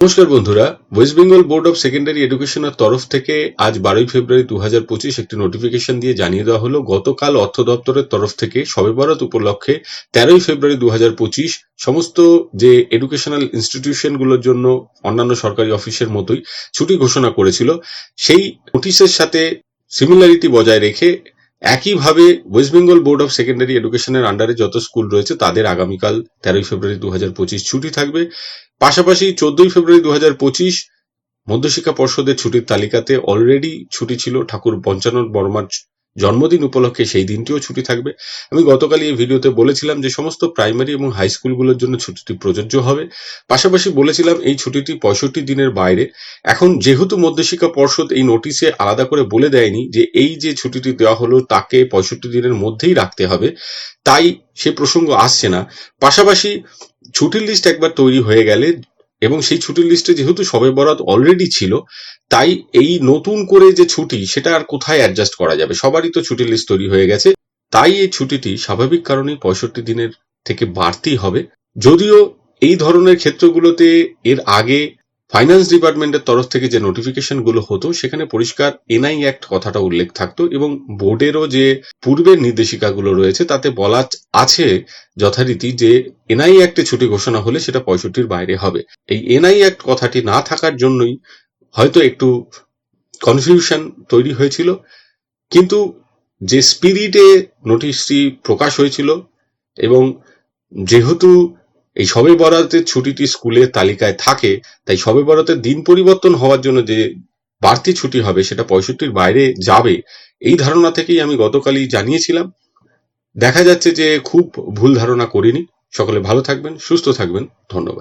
নমস্কার বন্ধুরা West Bengal board of secondary এডুকেশনের তরফ থেকে আজ বারোই ফেব্রুয়ারি দু হাজার পঁচিশ একটি নোটিফিকেশন দিয়ে জানিয়ে দেওয়া হলো, গতকাল অর্থ দপ্তরের তরফ থেকে সবে বরাত উপলক্ষে তেরোই ফেব্রুয়ারি দু হাজার পঁচিশ সমস্ত যে এডুকেশনাল ইনস্টিটিউশনগুলোর জন্য অন্যান্য সরকারি অফিসের মতোই ছুটি ঘোষণা করেছিল, সেই নোটিশের সাথে সিমিলারিটি বজায় রেখে একইভাবে West Bengal board of secondary এডুকেশনের আন্ডারে যত স্কুল রয়েছে, তাদের আগামীকাল তেরোই ফেব্রুয়ারি দু হাজার পঁচিশ ছুটি থাকবে। পাশাপাশি চোদ্দই ফেব্রুয়ারি দু হাজার পঁচিশ মধ্যশিক্ষা পর্ষদের ছুটির তালিকাতে অলরেডি ছুটি ছিল ঠাকুর পঞ্চানন বর্মার জন্মদিন উপলক্ষে সেই দিনটিও ছুটি থাকবে। আমি গতকালই এই ভিডিওতে বলেছিলাম যে সমস্ত প্রাইমারি এবং হাই স্কুলগুলোর জন্য ছুটিটি প্রযোজ্য হবে। পাশাপাশি বলেছিলাম এই ছুটিটি পঁয়ষট্টি দিনের বাইরে। এখন যেহেতু মধ্যশিক্ষা পর্ষদ এই নোটিশে আলাদা করে বলে দেয়নি যে এই যে ছুটিটি দেওয়া হলো তাকে পঁয়ষট্টি দিনের মধ্যেই রাখতে হবে, তাই সে প্রসঙ্গ আসছে না। পাশাপাশি ছুটির লিস্ট একবার তৈরি হয়ে গেলে এবং সেই ছুটির লিস্টে যেহেতু সবে বরাত অলরেডি ছিল, তাই এই নতুন করে যে ছুটি, সেটা আর কোথায় অ্যাডজাস্ট করা যাবে? সবারই তো ছুটির লিস্ট তৈরি হয়ে গেছে। তাই এই ছুটিটি স্বাভাবিক কারণেই পঁয়ষট্টি দিনের থেকে বাড়তি হবে। যদিও এই ধরনের ক্ষেত্রগুলোতে এর আগে ফাইন্যান্স ডিপার্টমেন্টের তরফ থেকে যে নোটিফিকেশনগুলো হতো, সেখানে পরিষ্কার এনআই অ্যাক্ট কথাটা উল্লেখ থাকতো এবং বোর্ডেরও যে পূর্বের নির্দেশিকাগুলো রয়েছে, তাতে বলা আছে যথারীতি যে এনআই অ্যাক্টে ছুটি ঘোষণা হলে সেটা পঁয়ষট্টির বাইরে হবে। এই এনআই অ্যাক্ট কথাটি না থাকার জন্যই হয়তো একটু কনফিউশন তৈরি হয়েছিল, কিন্তু যে স্পিরিটে নোটিশটি প্রকাশ হয়েছিল এবং যেহেতু এই সবে বরাতের ছুটিটি স্কুলের তালিকায় থাকে, তাই সবে বরাতের দিন পরিবর্তন হওয়ার জন্য যে বাড়তি ছুটি হবে সেটা পঁয়ষট্টির বাইরে যাবে, এই ধারণা থেকেই আমি গতকালই জানিয়েছিলাম। দেখা যাচ্ছে যে খুব ভুল ধারণা করিনি। সকলে ভালো থাকবেন, সুস্থ থাকবেন। ধন্যবাদ।